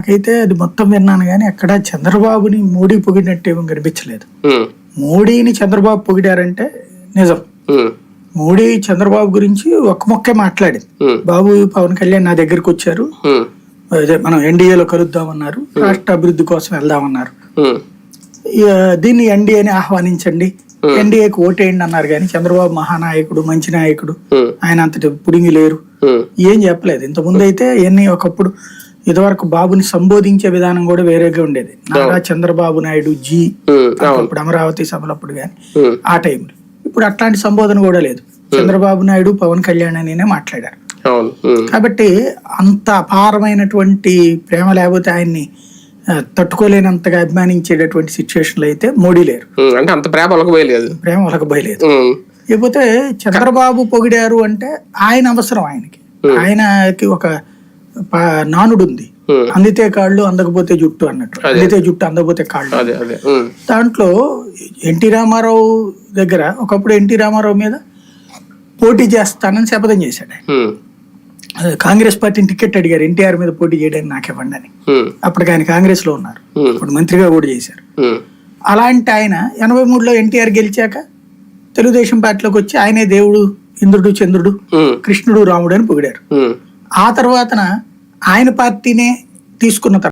నాకైతే అది మొత్తం విన్నాను కానీ అక్కడ చంద్రబాబుని మోడీ పొగిడినట్టు ఏమీ కనిపించలేదు. మోడీని చంద్రబాబు పొగిడారంటే నిజం. మోడీ చంద్రబాబు గురించి ఒక్క మొక్కే మాట్లాడింది. బాబు పవన్ కళ్యాణ్ నా దగ్గరికి వచ్చారు. మనం ఎన్డీఏలో కలుద్దామన్నారు. రాష్ట్ర అభివృద్ధి కోసం వెళ్దామన్నారు. దీన్ని ఎన్డీఏని ఆహ్వానించండి. ఎన్డీఏకి ఓటేయండి అన్నారు కానీ చంద్రబాబు మహానాయకుడు మంచి నాయకుడు. ఆయన అంతటి పుడింగి లేరు. ఏం చెప్పలేదు. ఇంతకుముందు అయితే ఎన్ని ఒకప్పుడు ఇదివరకు బాబుని సంబోధించే విధానం కూడా వేరేగా ఉండేది. నారా చంద్రబాబు నాయుడు జీ అప్పుడు అమరావతి సభలప్పుడు కానీ ఆ టైంలో ఇప్పుడు అట్లాంటి సంబోధన కూడా లేదు. చంద్రబాబు నాయుడు పవన్ కళ్యాణ్ అనినే మాట్లాడారు. కాబట్టి అంత అపారమైనటువంటి ప్రేమ లేకపోతే ఆయన్ని తట్టుకోలేనంతగా అభిమానించేటటువంటి సిచ్యువేషన్లు అయితే మోడీ లేరు. అంటే అంత ప్రేమ వాళ్ళకి పోయలేదు ప్రేమ ఉమ్, లేకపోతే చంద్రబాబు పొగిడారు అంటే ఆయన అవసరం ఆయనకి. ఆయనకి ఒక నానుడు ఉంది అందితే కాళ్ళు అందకపోతే జుట్టు అన్నట్టు. అందితే జుట్టు అందకపోతే కాళ్ళు. దాంట్లో ఎన్టీ రామారావు దగ్గర ఒకప్పుడు ఎన్టీ రామారావు మీద పోటీ చేస్తానని శపథం చేశాడు కాంగ్రెస్ పార్టీని టికెట్ అడిగారు. ఎన్టీఆర్ మీద పోటీ చేయడానికి నాకు ఇవ్వండి అని అప్పటికి ఆయన కాంగ్రెస్లో ఉన్నారు ఇప్పుడు మంత్రిగా కూడా చేశారు. అలాంటి ఆయన ఎనభై మూడులో ఎన్టీఆర్ గెలిచాక తెలుగుదేశం పార్టీలోకి వచ్చి ఆయనే దేవుడు ఇంద్రుడు చంద్రుడు కృష్ణుడు రాముడు అని పొగిడారు. ఆ తర్వాతన ఆయన పార్టీనే తీసుకున్న తర్వాత